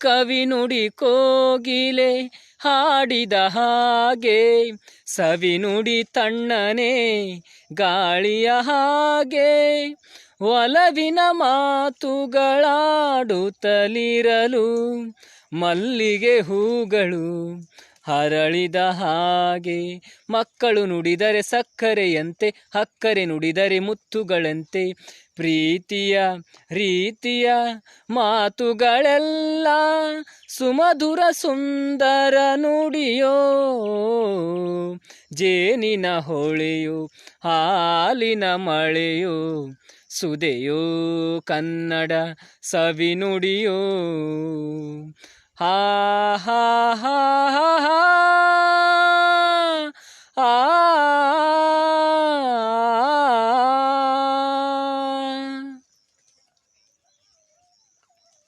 ಕವಿ ನುಡಿ ಕೋಗಿಲೆ ಹಾಡಿದ ಹಾಗೆ ಸವಿನುಡಿ ತಣ್ಣನೆ ಗಾಳಿಯ ಹಾಗೆ. ಒಲವಿನ ಮಾತುಗಳಾಡುತ್ತಲಿರಲು ಮಲ್ಲಿಗೆ ಹೂಗಳು ಹರಳಿದ ಹಾಗೆ ಮಕ್ಕಳು ನುಡಿದರೆ ಸಕ್ಕರೆಯಂತೆ, ಹಕ್ಕರೆ ನುಡಿದರೆ ಮುತ್ತುಗಳಂತೆ. ಪ್ರೀತಿಯ, ರೀತಿಯ ಮಾತುಗಳೆಲ್ಲ ಸುಮಧುರ ಸುಂದರ ನುಡಿಯೋ. ಜೇನಿನ ಹೊಳೆಯು, ಹಾಲಿನ ಮಳೆಯೋ, ಸುದೆಯೋ ಕನ್ನಡ ಸವಿ ನುಡಿಯೋ. ಹಾ ಹಾ ಆ